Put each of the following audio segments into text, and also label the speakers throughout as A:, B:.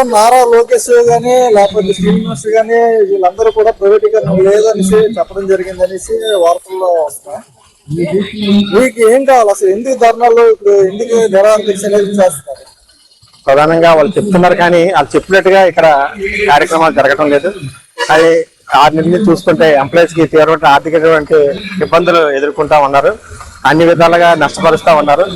A: అంటే నారా లోకేష్ గానీ లేకపోతే శ్రీనివాస్ మినిస్టర్ గానీ వీళ్ళందరూ కూడా ప్రైవేటీకరణ లేదనేసి చెప్పడం జరిగింది అనేసి వార్తల్లో వస్తాయి మీకు ఏం కావాలి? అసలు ఎందుకు ధర్నాలు ఇప్పుడు ఎందుకు నిరాహార అనేది చేస్తారు?
B: ప్రధానంగా వాళ్ళు చెప్తున్నారు కానీ వాళ్ళు చెప్పినట్టుగా ఇక్కడ కార్యక్రమాలు జరగటం లేదు. అది ఆరు నెలలు చూసుకుంటే ఎంప్లాయీస్కి తీవ్రమైన ఆర్థికటువంటి ఇబ్బందులు ఎదుర్కొంటా ఉన్నారు. అన్ని విధాలుగా నష్టపరుస్తా ఉన్నారు.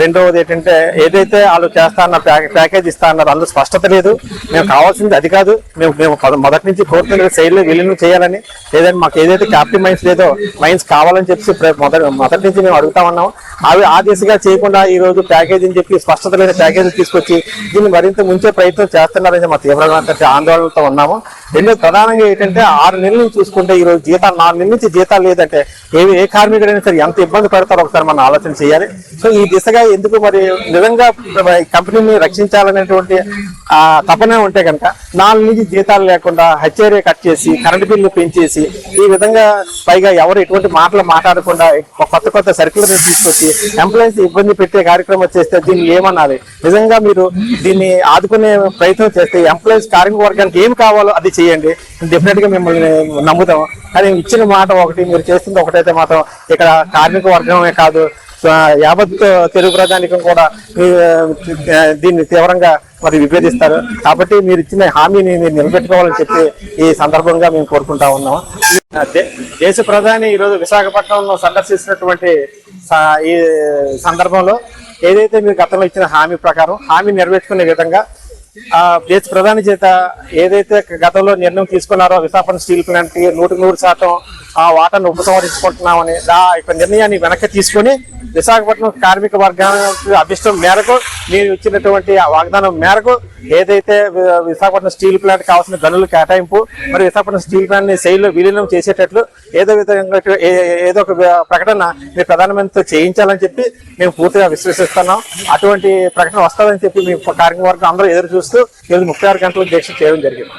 B: రెండవది ఏంటంటే ఏదైతే వాళ్ళు చేస్తా అన్న ప్యాకేజ్ ఇస్తా అన్నారు అందులో స్పష్టత లేదు. మేము కావాల్సింది అది కాదు. మేము మేము మొదటి నుంచి కోరుతున్నది శైలిలో విలీనం చేయాలని లేదంటే మాకు ఏదైతే క్యాపిటల్ మైన్స్ లేదో మైన్స్ కావాలని చెప్పి మొదటి మొదటి నుంచి మేము అడుగుతా ఉన్నాం అవి ఆ దిశగా చేయకుండా ఈ రోజు ప్యాకేజ్ అని చెప్పి స్పష్టత లేని ప్యాకేజీ తీసుకొచ్చి దీన్ని మరింత ముంచే ప్రయత్నం చేస్తున్నారని మా తీవ్రమైన ఆందోళనతో ఉన్నాము. రెండో ప్రధానంగా ఏంటంటే ఆరు నెలల నుంచి చూసుకుంటే ఈ రోజు జీతాలు నాలుగు నెలల నుంచి జీతాలు లేదంటే ఏ ఏ కార్మికుడైనా సరే ఎంత ఇబ్బంది పడతారో ఒకసారి మనం ఆలోచన చేయాలి. సో ఈ దిశగా ఎందుకు మరి నిజంగా కంపెనీని రక్షించాలనేటువంటి ఆ తపన ఉంటే కనుక నాలుగు నుంచి జీతాలు లేకుండా హెచ్ఆర్ఏ కట్ చేసి కరెంటు బిల్లు పెంచేసి ఈ విధంగా పైగా ఎవరు ఎటువంటి మాటలు మాట్లాడకుండా కొత్త కొత్త సర్కులర్ తీసుకొచ్చి ఎంప్లాయీస్ ఇబ్బంది పెట్టే కార్యక్రమం చేస్తే దీన్ని ఏమనాలి? నిజంగా మీరు దీన్ని ఆదుకునే ప్రయత్నం చేస్తే ఎంప్లాయీస్ కార్మిక వర్గానికి ఏం కావాలో అది చేయండి. డెఫినెట్గా మిమ్మల్ని నమ్ముతాం. కానీ ఇచ్చిన మాట ఒకటి మీరు చేస్తుంది ఒకటైతే మాత్రం ఇక్కడ కార్మిక వర్గమే కాదు యావత్ తెలుగు ప్రజానికం కూడా దీన్ని తీవ్రంగా మరి విభేదిస్తారు. కాబట్టి మీరు ఇచ్చిన హామీని మీరు నిలబెట్టుకోవాలని చెప్పి ఈ సందర్భంగా మేము కోరుకుంటా ఉన్నాం. దేశ ప్రధాని ఈరోజు విశాఖపట్నంలో సందర్శిస్తున్నటువంటి ఈ సందర్భంలో ఏదైతే మీరు గతంలో ఇచ్చిన హామీ ప్రకారం హామీ నెరవేర్చుకునే విధంగా ఆ దేశ ప్రధాని చేత ఏదైతే గతంలో నిర్ణయం తీసుకున్నారో విశాఖపట్నం స్టీల్ ప్లాంట్కి నూటికి నూరు శాతం ఆ వాటాను ఉపసంహరించుకుంటున్నామని ఆ యొక్క నిర్ణయాన్ని వెనక్కి తీసుకొని విశాఖపట్నం కార్మిక వర్గానికి అభిష్టం మేరకు మీరు ఇచ్చినటువంటి వాగ్దానం మేరకు ఏదైతే విశాఖపట్నం స్టీల్ ప్లాంట్ కావాల్సిన గనులు కేటాయింపు మరి విశాఖపట్నం స్టీల్ ప్లాంట్ని శైలిలో విలీనం చేసేటట్లు ఏదో విధంగా ఏదో ఒక ప్రకటన మీరు ప్రధానమంత్రితో చేయించాలని చెప్పి మేము పూర్తిగా విశ్వసిస్తున్నాం అటువంటి ప్రకటన వస్తుందని చెప్పి మేము కార్మిక వర్గం అందరూ ఎదురు చూస్తూ ఈరోజు ముప్పై ఆరు గంటల దీక్ష చేయడం జరిగింది.